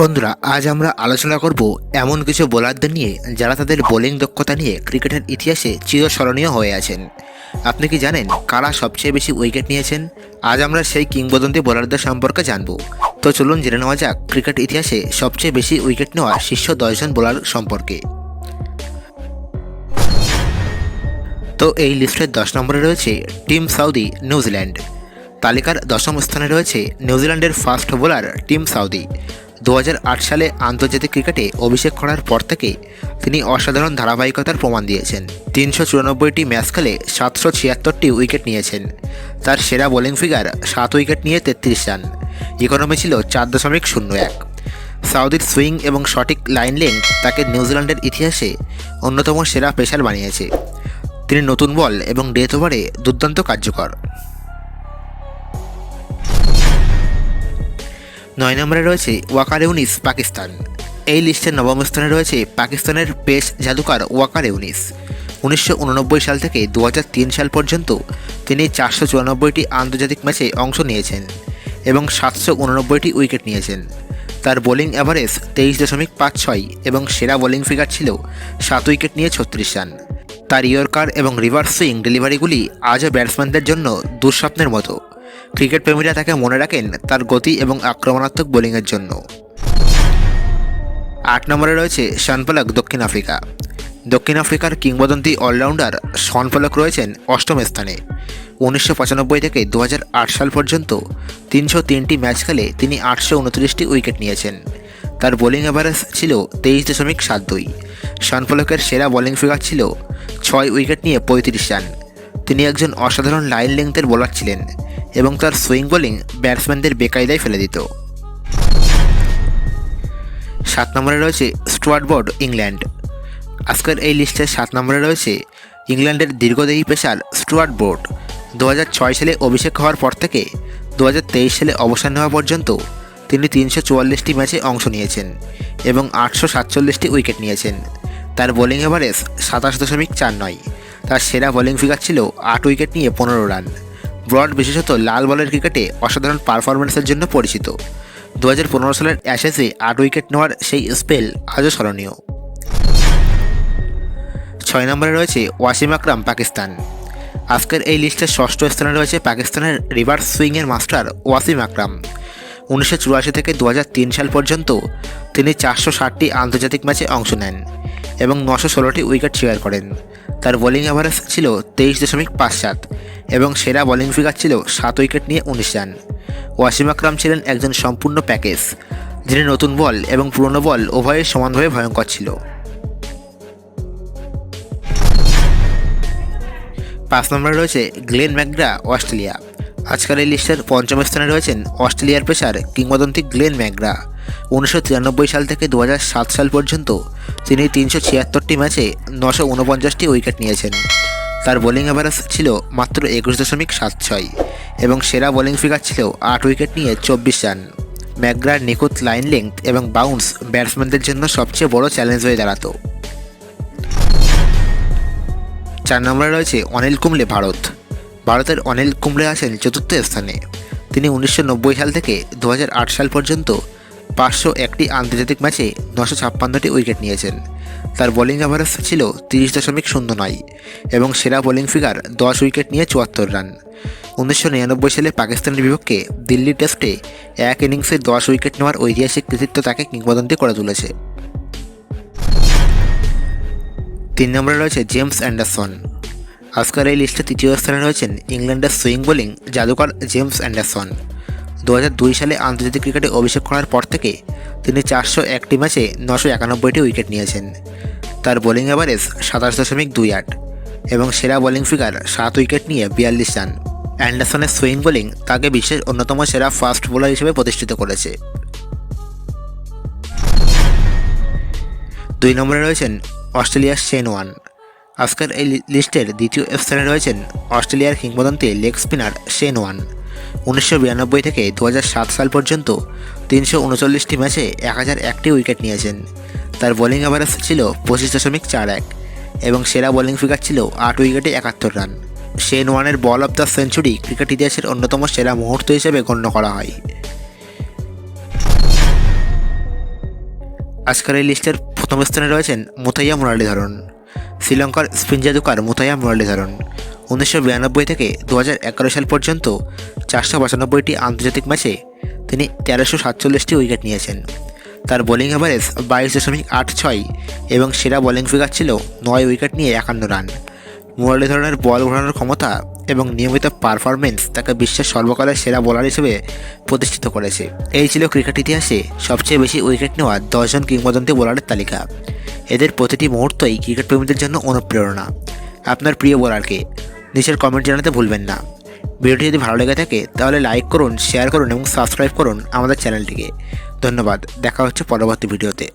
বন্ধুরা, আজ আমরা আলোচনা করব এমন কিছু বোলারদের নিয়ে যারা তাদের বোলিং দক্ষতা নিয়ে ক্রিকেটের ইতিহাসে চিরস্মরণীয় হয়ে আছেন। আপনি কি জানেন কারা সবচেয়ে বেশি উইকেট নিয়েছেন? আজ আমরা সেই কিংবদন্তি বোলারদের সম্পর্কে জানব। তো চলুন জেনে নেওয়া যাক ক্রিকেট ইতিহাসে সবচেয়ে বেশি উইকেট নেওয়া শীর্ষ দশজন বোলার সম্পর্কে। তো এই লিস্টের দশ নম্বরে রয়েছে টিম সাউদি, নিউজিল্যান্ড। তালিকার দশম স্থানে রয়েছে নিউজিল্যান্ডের ফাস্ট বোলার টিম সাউদি। দু হাজার আট সালে আন্তর্জাতিক ক্রিকেটে অভিষেক করার পর থেকে তিনি অসাধারণ ধারাবাহিকতার প্রমাণ দিয়েছেন। তিনশো চুরানব্বইটি ম্যাচ খেলে সাতশো ছিয়াত্তরটি উইকেট নিয়েছেন। তার সেরা বোলিং ফিগার সাত উইকেট নিয়ে তেত্রিশ রান। ইকোনমি ছিল চার দশমিক শূন্য এক। সাউদির সুইং এবং সঠিক লাইন লেন্থ তাকে নিউজিল্যান্ডের ইতিহাসে অন্যতম সেরা পেশার বানিয়েছে। তিনি নতুন বল এবং ডেথ ওভারে দুর্দান্ত কার্যকর। নয় নম্বরে রয়েছে ওয়াকার ইউনিস, পাকিস্তান। এই লিস্টের নবম স্থানে রয়েছে পাকিস্তানের পেস জাদুকার ওয়াকার ইউনিস। উনিশশো উননব্বই সাল থেকে দু হাজার তিন সাল পর্যন্ত তিনি চারশো চুরানব্বইটি আন্তর্জাতিক ম্যাচে অংশ নিয়েছেন এবং সাতশো উননব্বইটি উইকেট নিয়েছেন। তার বোলিং অ্যাভারেজ তেইশ দশমিক পাঁচ ছয় এবং সেরা বোলিং ফিগার ছিল সাত উইকেট নিয়ে ছত্রিশ রান। তার ইয়র্কার এবং রিভার্স সুইং ডেলিভারিগুলি আজও ব্যাটসম্যানদের জন্য দুঃস্বপ্নের মতো। ক্রিকেট প্রেমীরা তাকে মনে রাখেন তার গতি এবং আক্রমণাত্মক বোলিংয়ের জন্য। আট নম্বরে রয়েছে শানপলক দক্ষিণ আফ্রিকা। দক্ষিণ আফ্রিকার কিংবদন্তি অলরাউন্ডার শনপলক রয়েছেন অষ্টম স্থানে। উনিশশো পঁচানব্বই থেকে দু হাজার আট সাল পর্যন্ত তিনশো তিনটি ম্যাচ খেলে তিনি আটশো উনত্রিশটি উইকেট নিয়েছেন। তার বোলিং অ্যাভারেজ ছিল তেইশ দশমিক সাত দুই। শনপলকের সেরা বোলিং ফিগার ছিল ছয় উইকেট নিয়ে পঁয়ত্রিশ রান। তিনি একজন অসাধারণ লাইন লেংথের বোলার ছিলেন। এবং তার সুইং বোলিং ব্যাটসম্যানদের বেকায়দায় ফেলে দিত। সাত নম্বরে রয়েছে স্টুয়ার্ট বোর্ড, ইংল্যান্ড। আজকের এই লিস্টের সাত নম্বরে রয়েছে ইংল্যান্ডের দীর্ঘদেহী পেশার স্টুয়ার্ট বোর্ড। দু হাজার ছয় সালে অভিষেক হওয়ার পর থেকে দু হাজার তেইশ সালে অবসর নেওয়া পর্যন্ত তিনি তিনশো চুয়াল্লিশটি ম্যাচে অংশ নিয়েছেন এবং আটশো সাতচল্লিশটি উইকেট নিয়েছেন। তার বোলিং এভারেজ সাতাশ দশমিক চার নয়। তার সেরা বোলিং ফিগার ছিল আট উইকেট নিয়ে পনেরো রান। ব্রড বিশেষত লাল বলের ক্রিকেটে অসাধারণ পারফরমেন্সের জন্য পরিচিত। দু হাজার পনেরো সালের অ্যাশেসে আট উইকেট নেওয়ার সেই স্পেল আজও স্মরণীয়। ছয় নম্বরে রয়েছে ওয়াসিম আকরাম, পাকিস্তান। আজকের এই লিস্টের ষষ্ঠ স্থানে রয়েছে পাকিস্তানের রিভার্স সুইংয়ের মাস্টার ওয়াসিম আকরাম। উনিশশো চুরাশি থেকে দু হাজার তিন সাল পর্যন্ত তিনি চারশো ষাটটি আন্তর্জাতিক ম্যাচে অংশ নেন এবং নশো ষোলোটি উইকেট শেয়ার করেন। তার বোলিং অ্যাভারেজ ছিল তেইশ দশমিক পাঁচ সাত। এবং সেরা বোলিং ফিগার ছিল সাত উইকেট নিয়ে উনিশ রান। ওয়াসিম আকরাম ছিলেন একজন সম্পূর্ণ প্যাকেজ যিনি নতুন বল এবং পুরনো বল উভয়ের সমানভাবে ভয়ঙ্কর ছিল। পাঁচ নম্বরে রয়েছে গ্লেন ম্যাকগ্রা, অস্ট্রেলিয়া। আজকাল এই লিস্টের পঞ্চম স্থানে রয়েছেন অস্ট্রেলিয়ার পেশার কিংবদন্তি গ্লেন ম্যাকগ্রা। উনিশশো তিরানব্বই সাল থেকে দু সাল পর্যন্ত তিনি তিনশো ছিয়াত্তরটি ম্যাচে নশো উনপঞ্চাশটি উইকেট নিয়েছেন। তার বোলিং অ্যাভারেজ ছিল মাত্র একুশ দশমিক সাত ছয় এবং সেরা বোলিং ফিগার ছিল আট উইকেট নিয়ে চব্বিশ রান। ম্যাকগ্রার নিখুঁত লাইন লেংথ এবং বাউন্স ব্যাটসম্যানদের জন্য সবচেয়ে বড় চ্যালেঞ্জ হয়ে দাঁড়াতো। চার নম্বরে রয়েছে অনিল কুম্বলে ভারত। ভারতের অনিল কুম্বলে আছেন চতুর্থ স্থানে। তিনি উনিশশো নব্বই সাল থেকে দু হাজার আট সাল পর্যন্ত পাঁচশো একটি আন্তর্জাতিক ম্যাচে নশো ছাপ্পান্নটি উইকেট নিয়েছেন। তার বোলিং অ্যাভারেজ ছিল তিরিশ দশমিক শূন্য নয় এবং সেরা বোলিং ফিগার দশ উইকেট নিয়ে চুয়াত্তর রান। উনিশশো নিরানব্বই সালে পাকিস্তানের বিপক্ষে দিল্লি টেস্টে এক ইনিংসে দশ উইকেট নেওয়ার ঐতিহাসিক কৃতিত্ব তাকে কিংবদন্তি করে তুলেছে। তিন নম্বরে রয়েছে জেমস অ্যান্ডারসন। আজকের এই লিস্টে তৃতীয় স্থানে রয়েছেন ইংল্যান্ডের সুইং বোলিং জাদুকর জেমস অ্যান্ডারসন। দু হাজার দুই সালে আন্তর্জাতিক ক্রিকেটে অভিষেক করার পর থেকে তিনি চারশো একটি ম্যাচে নশো একানব্বইটি উইকেট নিয়েছেন। তার বোলিং অ্যাভারেজ সাতাশ দশমিক দুই আট এবং সেরা বোলিং ফিগার সাত উইকেট নিয়ে বিয়াল্লিশ রান। অ্যান্ডারসনের সুইং বোলিং তাকে বিশ্বের অন্যতম সেরা ফাস্ট বোলার হিসেবে প্রতিষ্ঠিত করেছে। দুই নম্বরে রয়েছেন অস্ট্রেলিয়ার শেন ওয়ান আজকের এই লিস্টের দ্বিতীয় স্থানে রয়েছেন অস্ট্রেলিয়ার কিংবদন্তি লেগ স্পিনার শেন ওয়ান উনিশশো বিরানব্বই থেকে দু হাজার সাত সাল পর্যন্ত তিনশো উনচল্লিশটি ম্যাচে এক হাজার একটি উইকেট নিয়েছেন। তার বোলিং অ্যাভারেজ ছিল পঁচিশ দশমিক চার এক এবং সেরা বোলিং ফিগার ছিল আট উইকেটে একাত্তর রান। শেন ওয়ানের ball of the century cricket ইতিহাসের অন্যতম সেরা মুহূর্ত হিসেবে গণ্য করা হয়। আজকের এই লিস্টের প্রথম স্থানে রয়েছেন মুথাইয়া মুরালীধরন। শ্রীলঙ্কার স্পিন জাদুকার মুথাইয়া মুরালীধরন। উনিশশো বিরানব্বই থেকে দু সাল পর্যন্ত চারশো পঁচানব্বইটি আন্তর্জাতিক ম্যাচে তিনি তেরোশো সাতচল্লিশটি উইকেট নিয়েছেন। তার বোলিং অ্যাভারেজ বাইশ দশমিক আট ছয় এবং সেরা বোলিং ফিগার ছিল নয় উইকেট নিয়ে একান্ন রান। মুরলীধরনের বল ঘোরানোর ক্ষমতা এবং নিয়মিত পারফরমেন্স তাকে বিশ্বের সর্বকালের সেরা বোলার হিসেবে প্রতিষ্ঠিত করেছে। এই ছিল ক্রিকেট ইতিহাসে সবচেয়ে বেশি উইকেট নেওয়া দশজন কিংবদন্তি বোলারের তালিকা। এদের প্রতিটি মুহূর্তই ক্রিকেট প্রেমীদের জন্য অনুপ্রেরণা। আপনার প্রিয় বোলারকে নিচের কমেন্ট জানাতে ভুলবেন না। ভিডিওটি যদি ভালো লেগে থাকে, তাহলে লাইক করুন শেয়ার করুন এবং সাবস্ক্রাইব করুন আমাদের চ্যানেলটিকে ধন্যবাদ, দেখা হচ্ছে পরবর্তী ভিডিওতে।